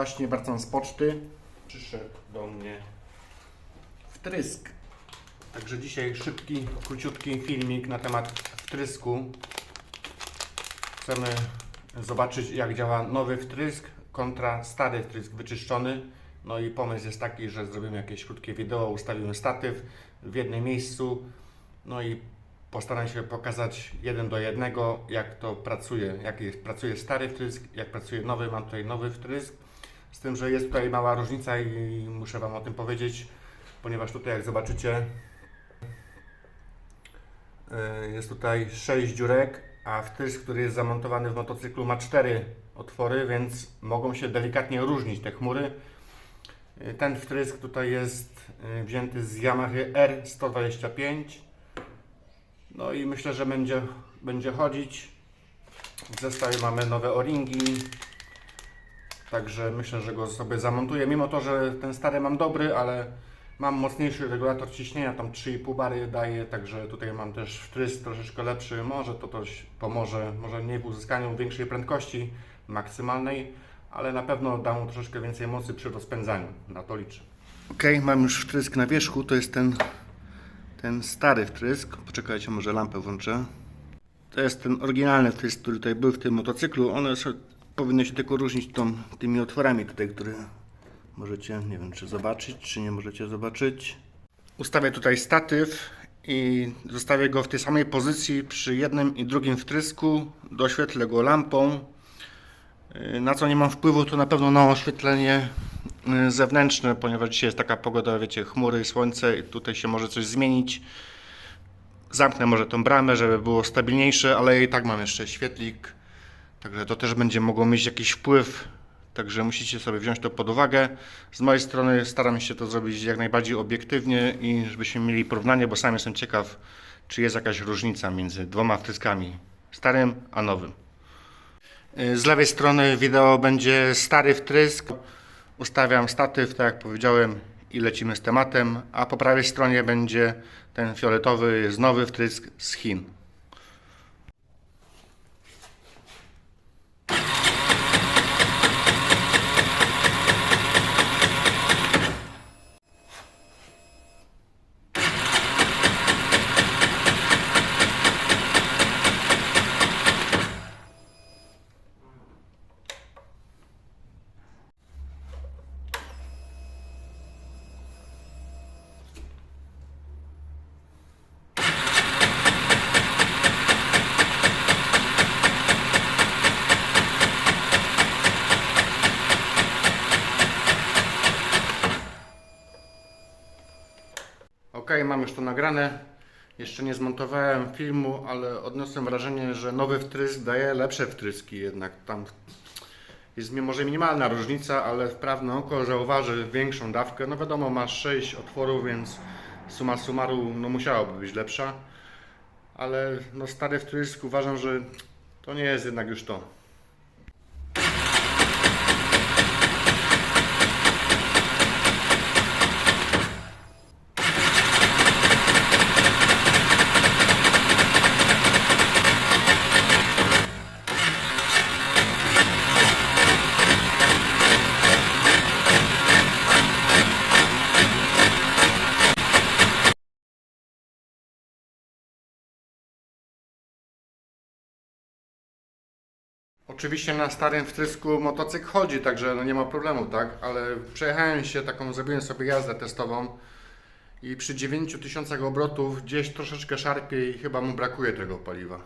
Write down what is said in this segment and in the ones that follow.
Właśnie wracam z poczty. Przyszedł do mnie wtrysk. Także dzisiaj szybki, króciutki filmik na temat wtrysku. Chcemy zobaczyć jak działa nowy wtrysk kontra stary wtrysk wyczyszczony. No i pomysł jest taki, że zrobimy jakieś krótkie wideo, ustawimy statyw w jednym miejscu. No i postaram się pokazać jeden do jednego, jak to pracuje, jak jest, pracuje stary wtrysk, jak pracuje nowy, mam tutaj nowy wtrysk. Z tym, że jest tutaj mała różnica i muszę Wam o tym powiedzieć, ponieważ tutaj jak zobaczycie yy, jest tutaj 6 dziurek, a wtrysk, który jest zamontowany w motocyklu ma 4 otwory, więc mogą się delikatnie różnić te chmury. Yy, Ten wtrysk tutaj jest yy, wzięty z Yamaha R125 no i myślę, że będzie, będzie chodzić. W zestawie mamy nowe o-ringi. Także myślę, że go sobie zamontuję. Mimo to, że ten stary mam dobry, ale mam mocniejszy regulator ciśnienia, tam 3,5 bary daje, także tutaj mam też wtrysk troszeczkę lepszy. Może to coś pomoże, może nie w uzyskaniu większej prędkości maksymalnej, ale na pewno da mu troszeczkę więcej mocy przy rozpędzaniu. Na to liczę. Ok, mam już wtrysk na wierzchu. To jest ten ten stary wtrysk. Poczekajcie, może lampę włączę. To jest ten oryginalny wtrysk, który tutaj był w tym motocyklu. One są, powinny się tylko różnić tą, tymi otworami tutaj, które możecie, nie wiem czy zobaczyć, czy nie możecie zobaczyć. Ustawię tutaj statyw i zostawię go w tej samej pozycji przy jednym i drugim wtrysku. Doświetlę go lampą. Yy, Na co nie mam wpływu, to na pewno na oświetlenie yy, zewnętrzne, ponieważ dzisiaj jest taka pogoda, wiecie, chmury, słońce i tutaj się może coś zmienić. Zamknę może tą bramę, żeby było stabilniejsze, ale i tak mam jeszcze świetlik, także to też będzie mogło mieć jakiś wpływ. Także musicie sobie wziąć to pod uwagę. Z mojej strony staram się to zrobić jak najbardziej obiektywnie i żebyśmy mieli porównanie, bo sam jestem ciekaw, czy jest jakaś różnica między dwoma wtryskami, starym a nowym. Z lewej strony wideo będzie stary wtrysk. Ustawiam statyw, tak jak powiedziałem, i lecimy z tematem. A po prawej stronie będzie ten fioletowy, jest nowy wtrysk z Chin. Ok, mam już to nagrane. Jeszcze nie zmontowałem filmu, ale odniosłem wrażenie, że nowy wtrysk daje lepsze wtryski jednak. Tam jest może minimalna różnica, ale wprawne oko zauważy większą dawkę. No wiadomo, masz 6 otworów, więc suma summarum no, musiałaby być lepsza. Ale no, stary wtrysk uważam, że to nie jest jednak już to. Oczywiście na starym wtrysku motocykl chodzi, także no nie ma problemu, tak? Ale przejechałem się taką, zrobiłem sobie jazdę testową i przy 9000 obrotów gdzieś troszeczkę szarpie i chyba mu brakuje tego paliwa.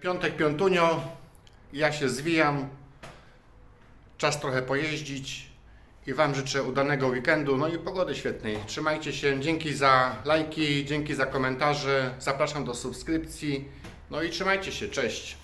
Piątek piątunio, ja się zwijam, czas trochę pojeździć i Wam życzę udanego weekendu, no i pogody świetnej. Trzymajcie się, dzięki za lajki, dzięki za komentarze, zapraszam do subskrypcji, no i trzymajcie się, cześć!